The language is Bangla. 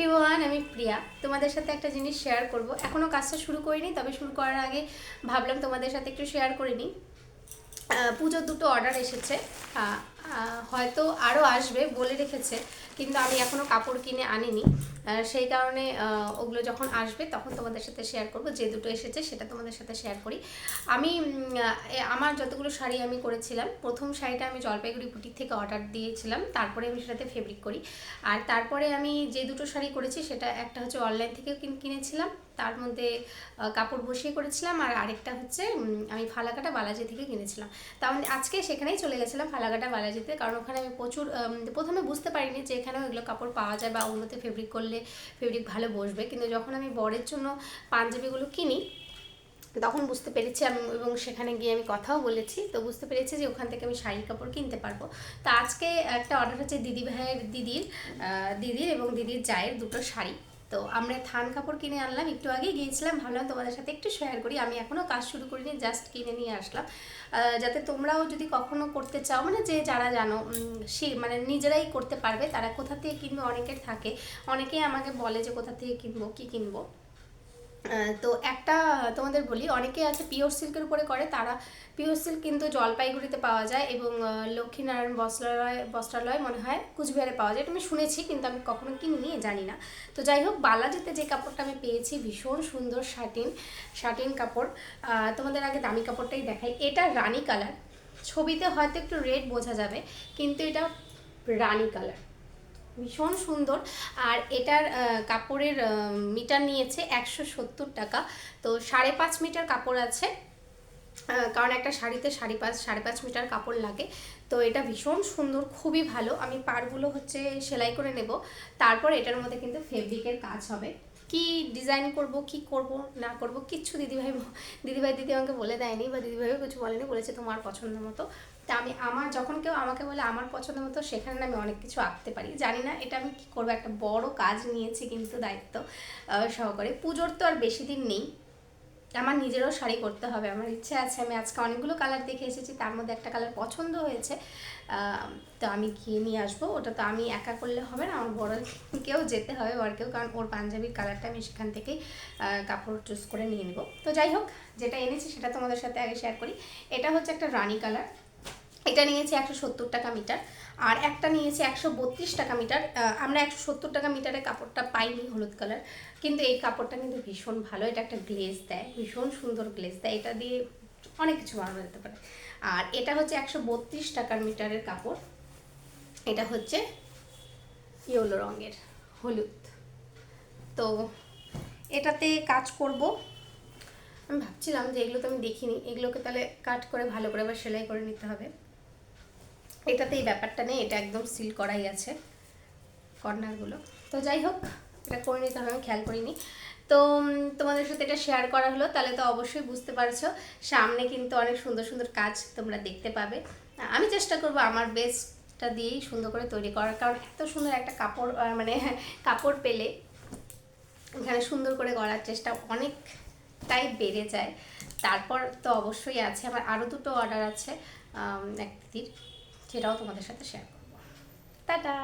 এভরিওয়ান আমি প্রিয়া। তোমাদের সাথে একটা জিনিস শেয়ার করব। এখনও কাজটা শুরু করিনি, তবে শুরু করার আগে ভাবলাম তোমাদের সাথে একটু শেয়ার করে নিই। পুজোর দুটো অর্ডার এসেছে। হয়তো আরও আসবে বলে রেখেছে, কিন্তু আমি এখনও কাপড় কিনে আনিনি। সেই কারণে ওগুলো যখন আসবে তখন তোমাদের সাথে শেয়ার করব। যে দুটো এসেছে সেটা তোমাদের সাথে শেয়ার করি। আমি আমার যতগুলো শাড়ি আমি করেছিলাম, প্রথম শাড়িটা আমি জলপাইগুড়ি বুটিক থেকে অর্ডার দিয়েছিলাম, তারপরে আমি সেটাতে ফেব্রিক করি। আর তারপরে আমি যে দুটো শাড়ি করেছি সেটা একটা হচ্ছে অনলাইন কিন- কিনেছিলাম, তার মধ্যে কাপড় বসিয়ে করেছিলাম, আর আরেকটা হচ্ছে আমি ফালাকাটা বালাজি থেকে কিনেছিলাম। তার মানে আজকে সেখানেই চলে গেছিলাম, ফালাকাটা বালাজিতে কারণ ওখানে আমি প্রচুর প্রথমে বুঝতে পারিনি যে এখানেও এগুলো কাপড় পাওয়া যায় বা অন্যতে ফেব্রিক করলে ফেব্রিক ভালো বসবে। কিন্তু যখন আমি বরের জন্য পাঞ্জাবিগুলো কিনি, তখন বুঝতে পেরেছি আমি, এবং সেখানে গিয়ে আমি কথাও বলেছি। তো বুঝতে পেরেছি যে ওখান থেকে আমি শাড়ির কাপড় কিনতে পারব। তো আজকে একটা অর্ডার হচ্ছে দিদি ভাইয়ের দিদির দিদির এবং দিদির জায়ের দুটো শাড়ি। তো আমরা থান কাপড় কিনে আনলাম, একটু আগে গিয়েছিলাম, ভাবলাম তোমাদের সাথে একটু শেয়ার করি। আমি এখনও কাজ শুরু করিনি জাস্ট কিনে নিয়ে আসলাম। যাতে তোমরাও যদি কখনো করতে চাও মানে যে যারা জানো সে মানে নিজেরাই করতে পারবে, তারা কোথা থেকে কিনবে অনেকের থাকে। অনেকেই আমাকে বলে যে কোথা থেকে কিনবো, কি কিনবো। তো একটা তোমাদের বলি, অনেকে আছে পিওর সিল্কের উপরে করে, তারা পিওর সিল্ক কিন্তু জলপাইগুড়িতে পাওয়া যায় এবং লক্ষ্মীনারায়ণ বস্ত্রালয় বস্ত্রালয় মনে হয় কুচবিহারে পাওয়া যায়। এটা আমি শুনেছি, কিন্তু আমি কখনো কিনিনি, জানি না। তো যাই হোক, বালাজিতে যে কাপড়টা আমি পেয়েছি, ভীষণ সুন্দর শাটিন শাটিন কাপড়। তোমাদের আগে দামি কাপড়টাই দেখাই। এটা রানী কালার। ছবিতে হয়তো একটু রেড বোঝা যাবে, কিন্তু এটা রানী কালার। ভীষণ সুন্দর। আর এটার কাপড়ের মিটার নিয়েছে একশো সত্তর টাকা। তো সাড়ে পাঁচ মিটার কাপড় আছে। কারণ একটা শাড়িতে সাড়ে পাঁচ সাড়ে পাঁচ মিটার কাপড় লাগে। তো এটা ভীষণ সুন্দর, খুবই ভালো। আমি পারগুলো হচ্ছে সেলাই করে নেব। তারপর এটার মধ্যে কিন্তু ফেব্রিকের কাজ হবে। কি ডিজাইন করব, কি করব, না করব, কিচ্ছু দিদিভাই দিদিভাই দিদি আমাকে বলে দেয়নি বা দিদিভাইও কিছু বলেনি, বলেছে তোমার পছন্দ মতো। তা আমি আমার, যখন কেউ আমাকে বলে আমার পছন্দ মতো, সেখানে আমি অনেক কিছু আঁকতে পারি। জানি না এটা আমি কী করব, একটা বড় কাজ নিয়েছি কিন্তু দায়িত্ব সহকারে। পুজোর তো আর বেশি দিন নেই। আমার নিজেরও শাড়ি করতে হবে। আমার ইচ্ছে আছে, আমি আজকে অনেকগুলো কালার দেখে এসেছি, তার মধ্যে একটা কালার পছন্দ হয়েছে। তো আমি গিয়ে নিয়ে আসব। ওটা তো আমি একা করলে হবে না, আমার বড় কেউ যেতে হবে বরকেও, কারণ ওর পাঞ্জাবির কালারটা আমি সেখান থেকেই কাপড় চুজ করে নিয়ে নেব। তো যাই হোক, যেটা এনেছি সেটা তোমাদের সাথে আগে শেয়ার করি। এটা হচ্ছে একটা রানি কালার এটা নিয়েছি একশো সত্তর টাকা মিটার, আর একটা নিয়েছি একশো বত্রিশ টাকা মিটার। আমরা একশো সত্তর টাকা মিটারের কাপড়টা পাইনি হলুদ কালার, কিন্তু এই কাপড়টা কিন্তু ভীষণ ভালো। এটা একটা গ্লেজ দেয়, ভীষণ সুন্দর গ্লেজ দেয়। এটা দিয়ে অনেক কিছু বানানো যেতে পারে। আর এটা হচ্ছে একশো বত্রিশ টাকার মিটারের কাপড়। এটা হচ্ছে ইয়েলো রঙের, হলুদ। তো এটাতে কাজ করব। আমি ভাবছিলাম যে এগুলো তো আমি দেখিনি। এগুলোকে তাহলে কাট করে ভালো করে আবার সেলাই করে নিতে হবে। এটাতে এই ব্যাপারটা নেই, এটা একদম সিল করাই আছে কর্নারগুলো তো যাই হোক, এটা করে নিতে হবে, আমি খেয়াল করিনি। তো তোমাদের সাথে এটা শেয়ার করা হলো, তাহলে তো অবশ্যই বুঝতে পারছ। সামনে কিন্তু অনেক সুন্দর সুন্দর কাজ তোমরা দেখতে পাবে। আমি চেষ্টা করব আমার বেস্টটা দিয়েই সুন্দর করে তৈরি করার, কারণ এত সুন্দর একটা কাপড় মানে কাপড় পেলে এখানে সুন্দর করে করার চেষ্টা অনেকটাই বেড়ে যায়। তারপর তো অবশ্যই আছে, আমার আরও দুটো অর্ডার আছে এক দিদির। সেটাও তোমাদের সাথে শেয়ার করব। টাটা!